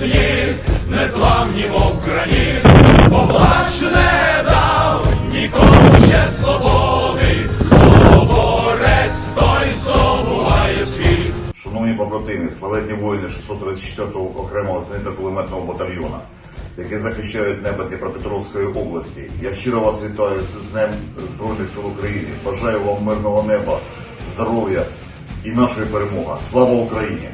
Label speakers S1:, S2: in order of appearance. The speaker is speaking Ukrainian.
S1: слів, не зламні, мов граніт, бо плач не дав нікому ще свободи, хто борець, той забуває світ.
S2: Шановні побратими, славетні воїни 634-го окремого зенітно-кулеметного батальйона, які захищають небо Дніпропетровської області. Я щиро вас вітаю з Днем Збройних сил України. Бажаю вам мирного неба, здоров'я і нашої перемоги. Слава Україні!